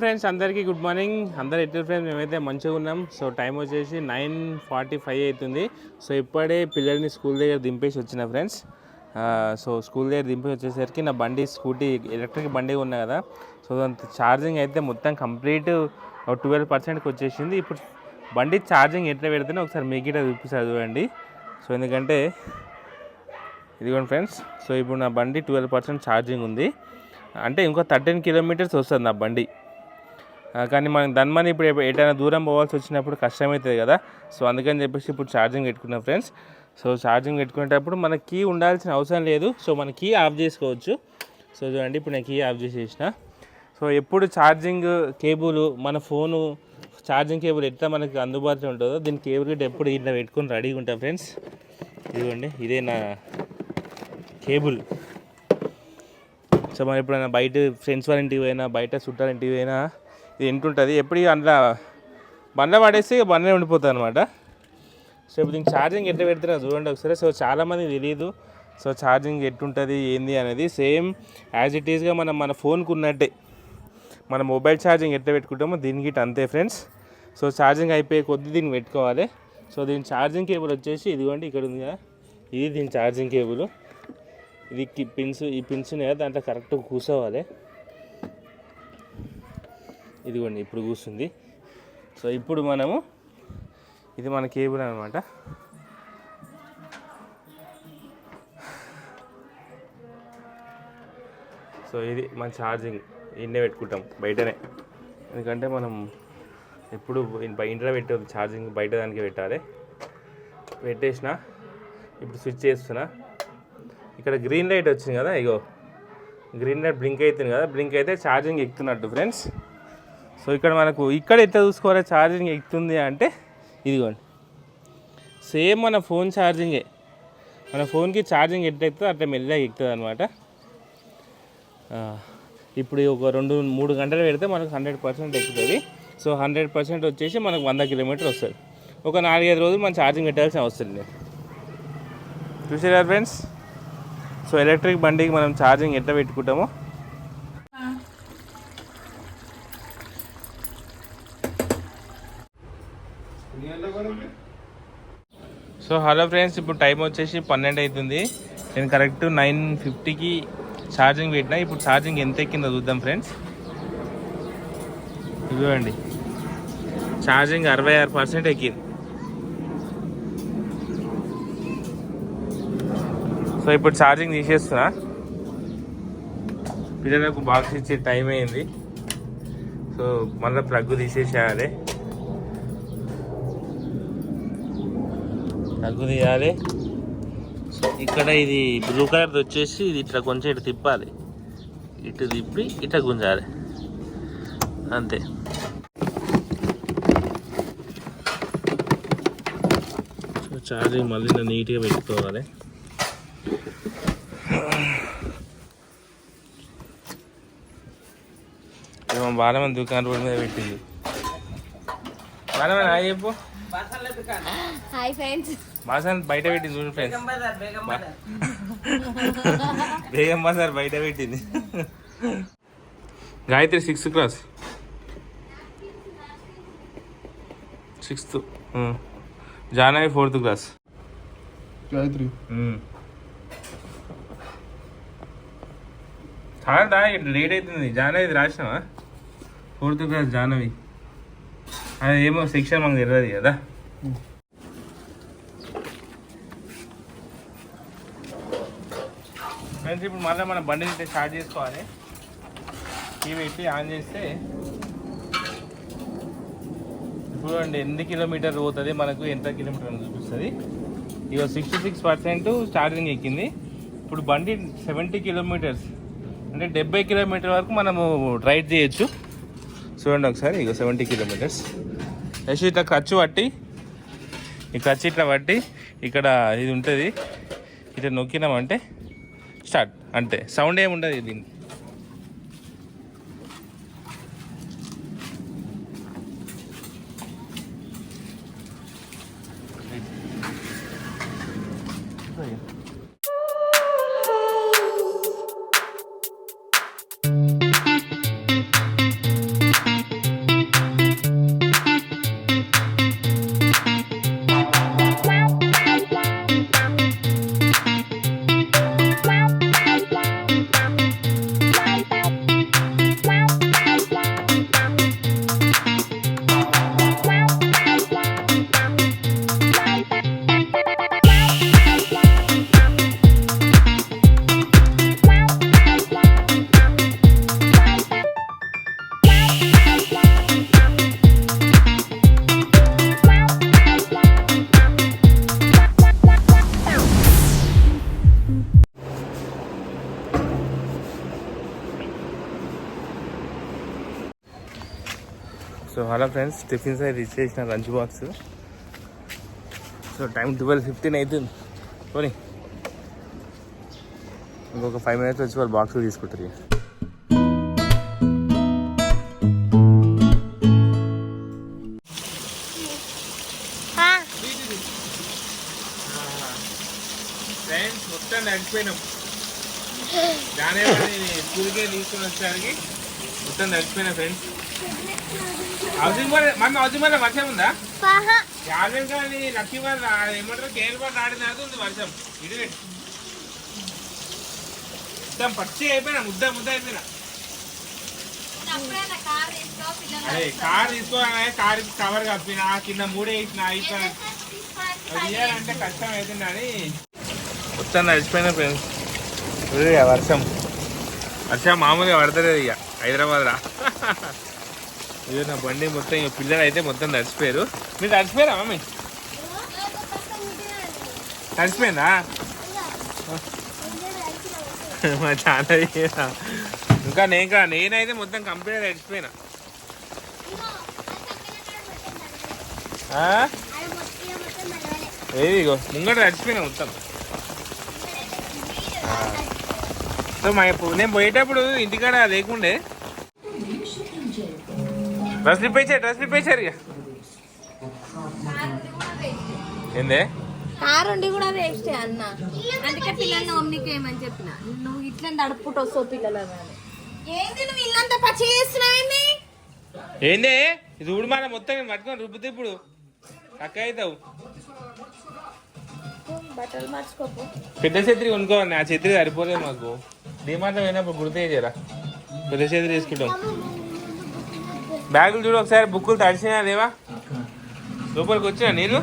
Friends అందరికీ good morning. అందరు ఎట్లా ఫ్రెండ్స్? మేమైతే మంచిగా ఉన్నాం. సో టైం వచ్చేసి నైన్ ఫార్టీ ఫైవ్ అవుతుంది. సో ఇప్పుడే పిల్లల్ని స్కూల్ దగ్గర దింపేసి వచ్చిన ఫ్రెండ్స్. సో స్కూల్ దగ్గర దింపేసి వచ్చేసరికి నా బండి స్కూటీ ఎలక్ట్రిక్ బండి ఉన్నా కదా. సో దాని ఛార్జింగ్ అయితే మొత్తం కంప్లీట్ ట్వెల్వ్ పర్సెంట్కి వచ్చేసింది. ఇప్పుడు బండి ఛార్జింగ్ ఎట్లా పెడితేనే ఒకసారి మీకు ఇట్లా చూపిస్తారు చూడండి. సో ఎందుకంటే ఇదిగోండి ఫ్రెండ్స్ సో ఇప్పుడు నా బండి ట్వెల్వ్ పర్సెంట్ ఛార్జింగ్ ఉంది. అంటే ఇంకో థర్టీన్ కిలోమీటర్స్ వస్తుంది నా బండి. కానీ మనం దాని ఇప్పుడు ఎటైనా దూరం పోవాల్సి వచ్చినప్పుడు కష్టమవుతుంది కదా. సో అందుకని చెప్పేసి ఇప్పుడు ఛార్జింగ్ పెట్టుకున్నాం ఫ్రెండ్స్. సో ఛార్జింగ్ పెట్టుకునేటప్పుడు మన కీ ఉండాల్సిన అవసరం లేదు. సో మన కీ ఆఫ్ చేసుకోవచ్చు. సో చూడండి ఇప్పుడు నేను కీ ఆఫ్ చేసేసిన. సో ఎప్పుడు ఛార్జింగ్ కేబుల్ మన ఫోను ఛార్జింగ్ కేబుల్ ఎట్లా మనకి అందుబాటులో ఉంటుందో దీని కేబుల్ గిట్ట ఎప్పుడు ఇట్లా పెట్టుకొని రెడీగా ఉంటాం ఫ్రెండ్స్. ఇదిగోండి ఇదే నా కేబుల్. సో మనం ఎప్పుడైనా బయట ఫ్రెండ్స్ వాళ్ళ ఇంటికి పోయినా బయట చుట్టాల ఇంటికి పోయినా ఇది ఎంటుంటుంది ఎప్పుడు అందులో బండ్ల పడేసి ఇక బండ్లే ఉండిపోతుంది అనమాట సో ఇప్పుడు దీనికి ఛార్జింగ్ ఎట్లా పెడుతున్నా చూడండి ఒకసారి. సో చాలామంది తెలియదు సో ఛార్జింగ్ ఎట్టుంటుంది ఏంది అనేది. సేమ్ యాజ్ ఇట్ ఈస్గా మనం మన ఫోన్కి ఉన్నట్టే మన మొబైల్ ఛార్జింగ్ ఎట్లా పెట్టుకుంటామో దీనికి అంతే ఫ్రెండ్స్. సో ఛార్జింగ్ అయిపోయే కొద్దీ దీన్ని పెట్టుకోవాలి. సో దీని ఛార్జింగ్ కేబుల్ వచ్చేసి ఇదిగోండి ఇక్కడ ఉంది కదా. ఇది దీని ఛార్జింగ్ కేబుల్. ఇది పిన్స్ ఈ పిన్స్ ఉన్నాయి కదా దాంట్లో కరెక్ట్ కూర్చోవాలి. ఇదిగోండి ఇప్పుడు కూర్చుంది సో ఇప్పుడు మనము ఇది మన కేబుల్ అనమాట సో ఇది మన ఛార్జింగ్ ఇన్నే పెట్టుకుంటాం బయటనే. ఎందుకంటే మనం ఎప్పుడు ఇంట్లో పెట్టవద్దు ఛార్జింగ్ బయట దానికి పెట్టాలి. పెట్టేసిన ఇప్పుడు స్విచ్ చేస్తున్నా. ఇక్కడ గ్రీన్ లైట్ వచ్చింది కదా ఇగో. గ్రీన్ లైట్ బ్లింక్ అవుతుంది కదా బ్లింక్ అయితే ఛార్జింగ్ ఎక్కుతున్నట్టు ఫ్రెండ్స్. సో ఇక్కడ మనకు ఇక్కడ ఎట్లా చూసుకోవాలి? ఛార్జింగ్ ఎక్కుతుంది అంటే ఇదిగోండి. సేమ్ మన ఫోన్ ఛార్జింగే. మన ఫోన్కి ఛార్జింగ్ ఎట్లా ఎక్కుతుందో అట్లా మెల్లగా ఎక్కుతుంది అనమాట ఇప్పుడు ఒక రెండు మూడు గంటలు పెడితే మనకు హండ్రెడ్ పర్సెంట్ ఎక్కుతుంది. సో హండ్రెడ్ పర్సెంట్ వచ్చేసి మనకు వంద కిలోమీటర్ వస్తుంది. ఒక నాలుగైదు రోజులు మనం ఛార్జింగ్ పెట్టాల్సిన అవసరం లేదు. చూసారా ఫ్రెండ్స్? సో ఎలక్ట్రిక్ బండికి మనం ఛార్జింగ్ ఎట్లా పెట్టుకుంటామో సో హలో ఫ్రెండ్స్ ఇప్పుడు టైం వచ్చేసి పన్నెండు అవుతుంది నేను కరెక్ట్ నైన్ ఫిఫ్టీకి ఛార్జింగ్ పెట్టినా. ఇప్పుడు ఛార్జింగ్ ఎంత ఎక్కిందో చూద్దాం ఫ్రెండ్స్. ఇవ్వండి ఛార్జింగ్ అరవై ఆరు పర్సెంట్ ఎక్కింది. సో ఇప్పుడు ఛార్జింగ్ తీసేస్తున్నా. పిల్లలకు బాక్స్ ఇచ్చే టైం అయింది. సో మళ్ళీ ప్లగ్ తీసేసేయాలి. ప్లగ్ తీయాలి. ఇక్కడ ఇది బ్లూ కలర్ది వచ్చేసి ఇది ఇట్లా కొంచెం ఇటు తిప్పాలి. ఇటు తిప్పి ఇట్లా గుంజాలి. అంతే. సో ఛార్జింగ్ మళ్ళీ నేను నీట్గా పెట్టుకోవాలి. ఏమో బాలమని దుకాణం రోడ్ మీద పెట్టింది. బాలమని హాయ్ చెప్పు. Hi friends. బాసాన్ బయట పెట్టింది చూడు ఫ్రెండ్స్ బేగం బజార్ బయట పెట్టింది. Gayatri sixth class sixth Janavi fourth class Gayatri. కాదా ఇట్లా లేట్ అవుతుంది. జానవి రాసినావా? ఫోర్త్ క్లాస్ జానవి అది ఏమో శిక్షణ మనకు తెలియదు కదా. ఫ్రెండ్స్ ఇప్పుడు మళ్ళీ మనం బండిని ఇట్లా స్టార్ట్ చేసుకోవాలి. టీవీ పెట్టి ఆన్ చేస్తే ఇప్పుడు అండి ఎన్ని కిలోమీటర్ పోతుంది మనకు ఎంత కిలోమీటర్ అని చూపిస్తుంది. ఇక సిక్స్టీ సిక్స్ పర్సెంట్ ఛార్జింగ్ ఎక్కింది. ఇప్పుడు బండి సెవెంటీ కిలోమీటర్స్ అంటే డెబ్బై కిలోమీటర్ వరకు మనము రైడ్ చేయొచ్చు. చూడండి ఒకసారి ఇక సెవెంటీ కిలోమీటర్స్ నెక్స్ట్ ఇట్లా ఖర్చు పట్టి ఈ ఖర్చు ఇట్లా పట్టి ఇక్కడ ఇది ఉంటుంది. ఇట్లా నొక్కినామంటే స్టార్ట్. అంతే. సౌండ్ ఏమి ఉండదు దీనికి. సో హలో ఫ్రెండ్స్ టిఫిన్స్ అయితే ఇచ్చేసిన lunch box. So time twelve fifteen అవుతుంది పోనీ. ఇంకొక ఫైవ్ మినిట్స్ వచ్చి వాళ్ళు బాక్స్ తీసుకుంటారు. ఫ్రెండ్స్ మొత్తం నడిచిపోయినాం. దానే స్కూల్కే తీసుకుని వచ్చడానికి మొత్తం నడిచిపోయినా friends housing board mummy housing board వర్షం ఉందా? యాదవ్ కానీ లక్కీ బాల్ ఏమంటారు? కేఎల్ బాల్ ఆడిన ఉంది వర్షం. ఇది. మొత్తం పచ్చి అయిపోయినా ముద్ద ముద్ద అయిపోయినా. అదే కార్ తీసుకోవాలి కార్ కవర్ కప్పిన కింద మూడే అది ఇయ్యాలంటే కష్టం అవుతుంది అని. మొత్తం నడిచిపోయిన ఫ్రెండ్స్. వర్షం. వర్షం మామూలుగా పడతలేదు ఇక. హైదరాబాద్లో. ఇది నా బండి మొత్తం ఇక పిల్లలు అయితే మొత్తం తడిచిపోయారు మీరు తడిచిపోయారా మమ్మీ? తడిచిపోయిందా మా చాలా ఇంకా నేను ఇంకా నేనైతే మొత్తం కంప్లీట్ తడిచిపోయినా? ఏది ఇగో ముంగట తడిచిపోయినా మొత్తం. సో మా నేను పోయేటప్పుడు ఇంటికాడ లేకుండే డ్రెస్ ఇప్పించారు డ్రెస్ ఇప్పించారు ఇక. ఏందే? కారు ఉండి కూడా వేస్ట్ అన్న. అందుకే పిల్లల్ని ఏమని చెప్పిన. నువ్వు ఇట్లా నడుపుకుంటూ వస్తావు పిల్లలు ఏంది నువ్వు ఇల్లంతా పచ్చి చేస్తున్నావేంది ఏందే? ఇది ఊడిమాల మొత్తం నేను పట్టుకొని రుబ్బుతే ఇప్పుడు చక్క అవుతావు. బట్టలు మార్చుకోపు. పెద్ద ఛత్రి కొనుక్కోవాలి ఆ ఛత్రి సరిపోలేదు మాకు. డిమార్ట్లో పోయినప్పుడు గుర్తు చేయరా పెద్ద ఛత్రి తీసుకుంటాం. బ్యాగులు చూడు ఒకసారి బుక్కులు తడిసినా లేవా? లోపలికి వచ్చినా నేను